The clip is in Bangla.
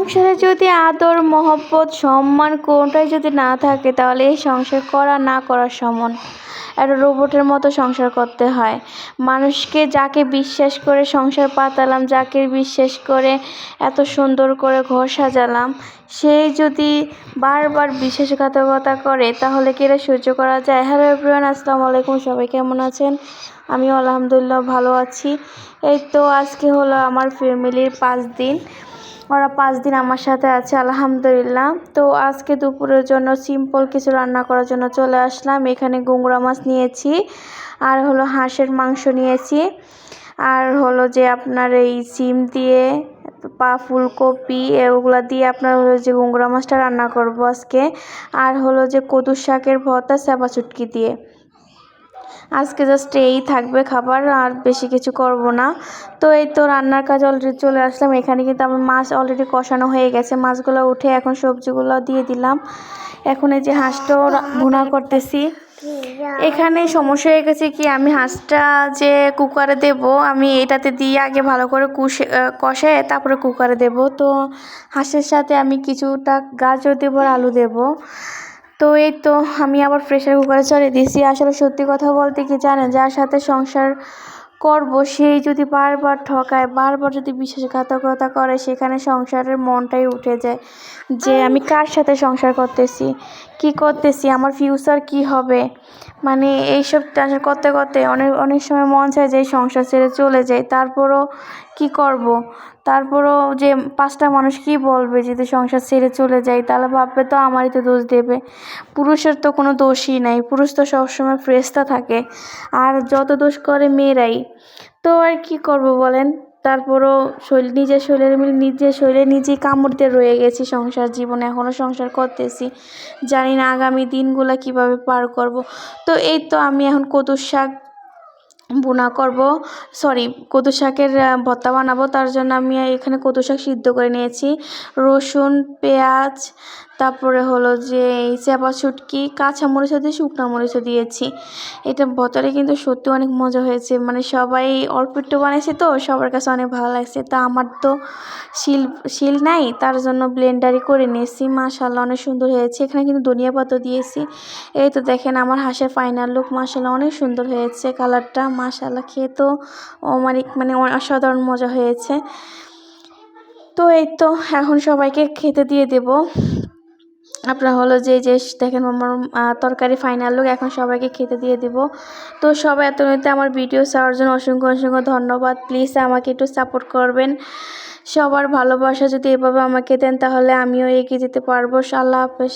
সংসারে যদি আদর, মহব্বত, সম্মান কোনটাই যদি না থাকে, তাহলে এই সংসার করা না করার সমান। একটা রোবটের মতো সংসার করতে হয়। মানুষকে যাকে বিশ্বাস করে সংসার পাতালাম, যাকে বিশ্বাস করে এত সুন্দর করে ঘর সাজালাম, সে যদি বারবার বিশ্বাসঘাতকতা করে, তাহলে কি এটা সহ্য করা যায়? হ্যালো এভরিওয়ান আসসালামু আলাইকুম, সবাই কেমন আছেন? আমি আলহামদুলিল্লাহ ভালো আছি। এই তো আজকে হলো আমার ফ্যামিলির পাঁচ দিন। ওরা পাঁচ দিন আমার সাথে আছে, আলহামদুলিল্লাহ। তো আজকে দুপুরের জন্য সিম্পল কিছু রান্না করার জন্য চলে আসলাম। এখানে গুংড়া মাছ নিয়েছি, আর হলো হাঁসের মাংস নিয়েছি, আর হলো যে আপনার এই সিম দিয়ে পা, ফুলকপি, এগুলো দিয়ে আপনার হলো যে গুংড়া মাছটা রান্না করব আজকে। আর হলো যে কদুর শাকের ভর্তা স্যাপা চুটকি দিয়ে। আজকে জাস্ট এই থাকবে খাবার, আর বেশি কিছু করব না। তো এই তো রান্নার কাজ অলরেডি চলে আসলাম। এখানে কিন্তু আমার মাছ অলরেডি কষানো হয়ে গেছে। মাছগুলো উঠে এখন সবজিগুলো দিয়ে দিলাম। এখন এই যে হাঁসটাও ভুনা করতেছি। এখানে সমস্যা হয়ে গেছে কি, আমি হাঁসটা যে কুকারে দেব, আমি এটাতে দিয়ে আগে ভালো করে কুষে কষে তারপরে কুকারে দেব। তো হাঁসের সাথে আমি কিছুটা গাজর দেবো আর আলু দেবো। তো এই তো আমি আবার প্রেশার কুকারে চলে দিয়েছি। আসলে সত্যি কথা বলতে কি জানেন, যার সাথে সংসার করব, সেই যদি বারবার ঠকায়, বারবার যদি বিশ্বাসঘাতকতা করে, সেখানে সংসারের মনটাই উঠে যায় যে আমি কার সাথে সংসার করতেছি, কি করতেছি, আমার ফিউচার কি হবে? মানে এইসব করতে করতে অনেক অনেক সময় মন চায় যে সংসার ছেড়ে চলে যায় তারপরও কি করব। তারপরও যে পাঁচটা মানুষ কি বলবে যদি সংসার ছেড়ে চলে যায় তাহলে ভাববে তো আমারই তো দোষ দেবে। পুরুষের তো কোনো দোষই নাই, পুরুষ তো সবসময় ফ্রেশটা থাকে। আর যত দোষ করে মেয়েরাই। তো আর কি করব বলেন? তারপরও শরীর নিজের শরীরে মিলে, নিজের শরীরে নিজেই কামড় দিয়ে রয়ে গেছি সংসার জীবনে এখনও সংসার করতেছি। জানি না আগামী দিনগুলো কীভাবে পার করব। তো এই তো আমি এখন কদুর শাক বোনা করব। সরি কদু শাকের ভর্তা বানাবো। তার জন্য আমি এখানে কদু শাক সিদ্ধ করে নিয়েছি। রসুন, পেঁয়াজ তারপরে হলো যে এই চেপা ছুটকি কাঁচা মরিচও দিয়ে, শুকনো মরিচও দিয়েছি। এটা ভর্তাটা কিন্তু সত্যি অনেক মজা হয়েছে। মানে সবাই অল্প একটু বানিয়েছে তো, সবার কাছে অনেক ভালো লাগছে। তা আমার তো শিল শিল নাই, তার জন্য ব্লেন্ডারই করে নিয়েছি। মাশাল্লাহ অনেক সুন্দর হয়েছে। এখানে কিন্তু ধনিয়া পাতা দিয়েছি। এই তো দেখেন আমার হাঁসের ফাইনাল লুক মাশাল্লাহ অনেক সুন্দর হয়েছে কালারটা মাশাল্লাহ খেয়ে তো মানে মানে অসাধারণ মজা হয়েছে। তো এই তো, এখন সবাইকে খেতে দিয়ে দেব। আপনার হলো যে যে দেখেন আমার তরকারি ফাইনাল লোক এখন সবাইকে খেতে দিয়ে দেব। তো সবাই এত আমার ভিডিও চাওয়ার জন্য অসংখ্য অসংখ্য ধন্যবাদ। প্লিজ আমাকে একটু সাপোর্ট করবেন। সবার ভালোবাসা যদি এভাবে আমাকে দেন তাহলে আমিও এগিয়ে যেতে পারব। আল্লাহ হাফেজ।